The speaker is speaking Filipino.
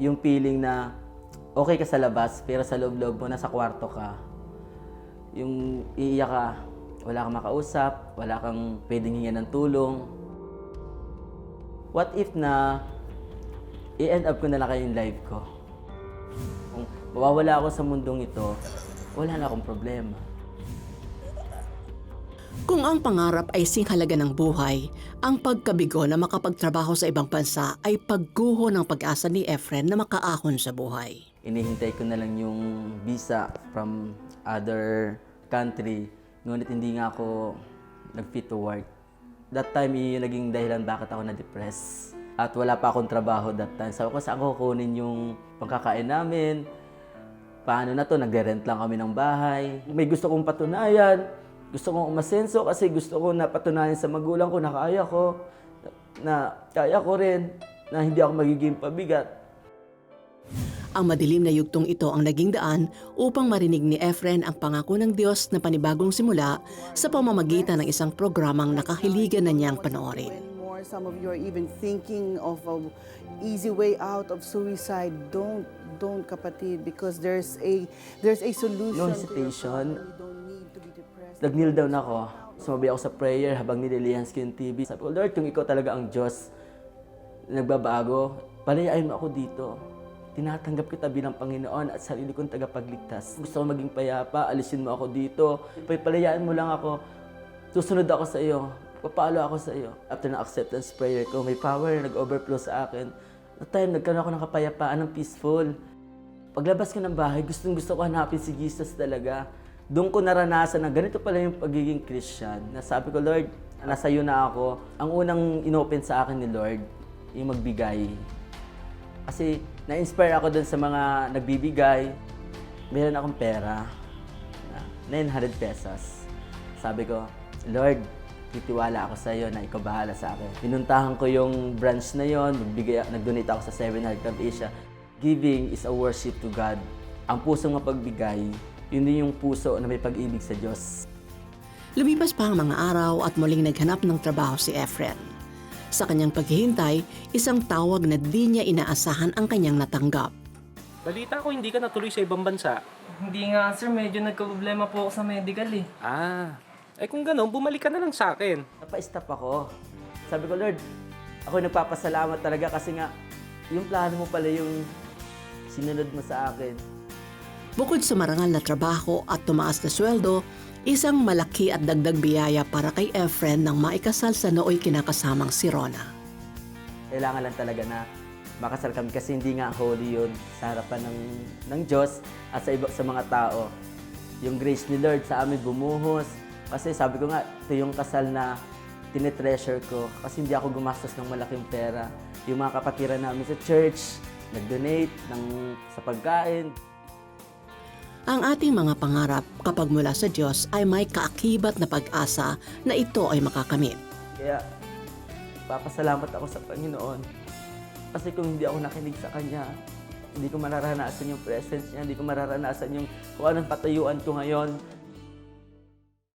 yung feeling na okay ka sa labas, pero sa loob-loob mo, nasa kwarto ka. Yung iiyak ka, wala kang makausap, wala kang pwedeng hingan ng tulong. What if na i-end up ko na lang kayo yung life ko? Kung mawawala ako sa mundong ito, wala na akong problema. Kung ang pangarap ay singhalaga ng buhay, ang pagkabigo na makapagtrabaho sa ibang bansa ay pagguho ng pag-asa ni Efren na makaahon sa buhay. Inihintay ko na lang yung visa from other country. Ngunit hindi nga ako nag-fit to work. That time, yun naging dahilan bakit ako na-depress. At wala pa akong trabaho that time. Sabi ko, saan ko kukunin yung pagkakain namin? Paano na to? Nagre-rent lang kami ng bahay. May gusto kong patunayan. Gusto kong umasenso kasi gusto ko na patunayan sa magulang ko na kaya ko. Na kaya ko rin. Na hindi ako magiging pabigat. Ang madilim na yugtong ito ang naging daan upang marinig ni Efren ang pangako ng Diyos na panibagong simula sa pamamagitan ng isang programang nakahiligan na niyang panoorin. Some of you are even thinking of a easy way out of suicide, don't don't kapatid because there's a there's a solution. No to your hesitation. Nag-kneel down ako. Sumabi ako sa prayer habang nililihans ko yung TV. Sabi ko, Lord, kung ikaw talaga ang Diyos na nagbabago, palayain mo ako dito. Tinatanggap kita bilang Panginoon at sarili kong tagapagligtas. Gusto ko maging payapa, alisin mo ako dito. Palayain mo lang ako. Susunod ako sa iyo. Papalo ako sa iyo. After ng acceptance prayer ko, may power na nag-overflow sa akin. Na time, nagkaroon ako ng kapayapaan, ng peaceful. Paglabas ko ng bahay, gustong gusto ko hanapin si Jesus talaga. Doon ko naranasan na ganito pala yung pagiging Christian. Nasabi ko, Lord, nasa iyo na ako. Ang unang inopen sa akin ni Lord, yung magbigay. Kasi na-inspire ako doon sa mga nagbibigay. Meron akong pera, na 900 pesos. Sabi ko, Lord, titiwala ako sa iyo na ikaw bahala sa akin. Pinuntahan ko yung branch na yon, nagbigay, nag-donate ako sa Seven Heart Club Asia. Giving is a worship to God. Ang pusong mapagbigay, yun din yung puso na may pag-ibig sa Diyos. Lumipas pa ang mga araw at muling naghanap ng trabaho si Efren. Sa kanyang paghihintay, isang tawag na di niya inaasahan ang kanyang natanggap. Balita ko hindi ka natuloy sa ibang bansa. Hindi nga sir, medyo nagka-problema po ako sa medical eh. Ah, eh kung gano'n, bumalik ka na lang sa akin. Napa-stop ako. Sabi ko, Lord, ako nagpapasalamat talaga kasi nga, yung plano mo pala yung sinunod mo sa akin. Bukod sa marangal na trabaho at tumaas na sweldo, isang malaki at dagdag biyaya para kay Efren nang maikasal sa nooy kinakasamang si Rona. Kailangan lang talaga na makasal kami kasi hindi nga holy yun sa harapan ng, ng Diyos at sa, iba, sa mga tao. Yung grace ni Lord sa amin bumuhos. Kasi sabi ko nga, ito yung kasal na tinetreasure ko kasi hindi ako gumastos ng malaking pera. Yung mga kapatiran namin sa church, nag-donate ng, sa pagkain. Ang ating mga pangarap kapag mula sa Diyos ay may kaakibat na pag-asa na ito ay makakamit. Kaya, papasalamat ako sa Panginoon. Kasi kung hindi ako nakinig sa Kanya, hindi ko mararanasan yung presence niya, hindi ko mararanasan yung kung anong patayuan ko ngayon,